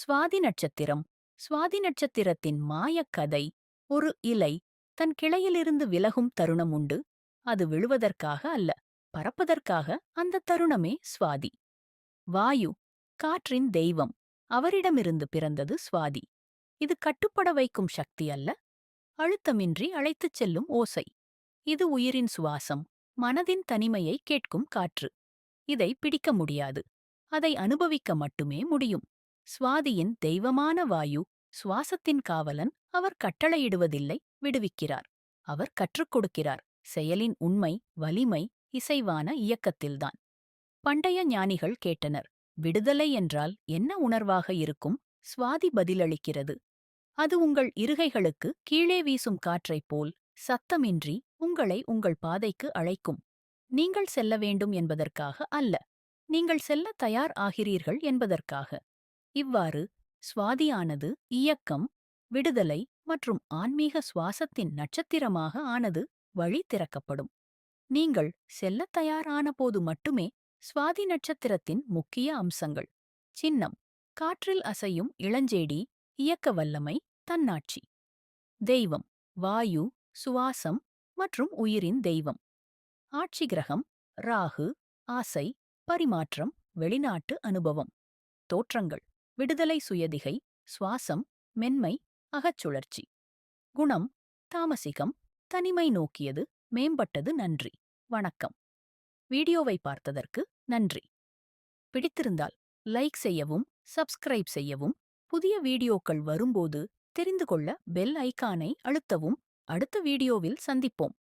சுவாதி நட்சத்திரம். சுவாதி நட்சத்திரத்தின் மாயக் கதை ஒரு இலை தன் கிளையிலிருந்து விலகும் தருணம் உண்டு. அது விழுவதற்காக அல்ல பறப்பதற்காக அந்த தருணமே சுவாதி. வாயு காற்றின் தெய்வம் அவரிடமிருந்து பிறந்தது சுவாதி. இது கட்டுப்பட வைக்கும் சக்தி அல்ல அழுத்தமின்றி அழைத்துச் செல்லும் ஓசை. இது உயிரின் சுவாசம் மனதின் தனிமையை கேட்கும் காற்று. இதை பிடிக்க முடியாது அதை அனுபவிக்க மட்டுமே முடியும். சுவாதியின் தெய்வமான வாயு சுவாசத்தின் காவலன் அவர் கட்டளையிடுவதில்லை விடுவிக்கிறார். அவர் கற்றுக் கொடுக்கிறார். செயலின் உண்மை வலிமை இசைவான இயக்கத்தில்தான். பண்டைய ஞானிகள் கேட்டனர் விடுதலை என்றால் என்ன உணர்வாக இருக்கும்? சுவாதி பதிலளிக்கிறது. அது உங்கள் இருகைகளுக்கு கீழே வீசும் காற்றைப் போல் சத்தமின்றி உங்களை உங்கள் பாதைக்கு அழைக்கும். நீங்கள் செல்ல வேண்டும் என்பதற்காக அல்ல. நீங்கள் செல்ல தயார் ஆகிறீர்கள் என்பதற்காக. இவ்வாறு சுவாதியானது இயக்கம் விடுதலை மற்றும் ஆன்மீக சுவாசத்தின் நட்சத்திரமாக ஆனது வழி திறக்கப்படும். நீங்கள் செல்லத் தயாரான போது மட்டுமே சுவாதி நட்சத்திரத்தின் முக்கிய அம்சங்கள் சின்னம் காற்றில் அசையும் இளஞ்செடி இயக்க வல்லமை தன்னாட்சி தெய்வம் வாயு சுவாசம் மற்றும் உயிரின் தெய்வம் ஆட்சி கிரகம் ராகு ஆசை பரிமாற்றம் வெளிநாட்டு அனுபவம் தோற்றங்கள். விடுதலை சுயதிகை சுவாசம் மென்மை அகச்சுழற்சி. குணம் தாமசிகம் தனிமை நோக்கியது மேம்பட்டது நன்றி. வணக்கம். வீடியோவை பார்த்ததற்கு நன்றி. பிடித்திருந்தால் லைக் செய்யவும் சப்ஸ்கிரைப் செய்யவும் புதிய வீடியோக்கள் வரும்போது தெரிந்து கொள்ள பெல் ஐகானை அழுத்தவும். அடுத்த வீடியோவில் சந்திப்போம்.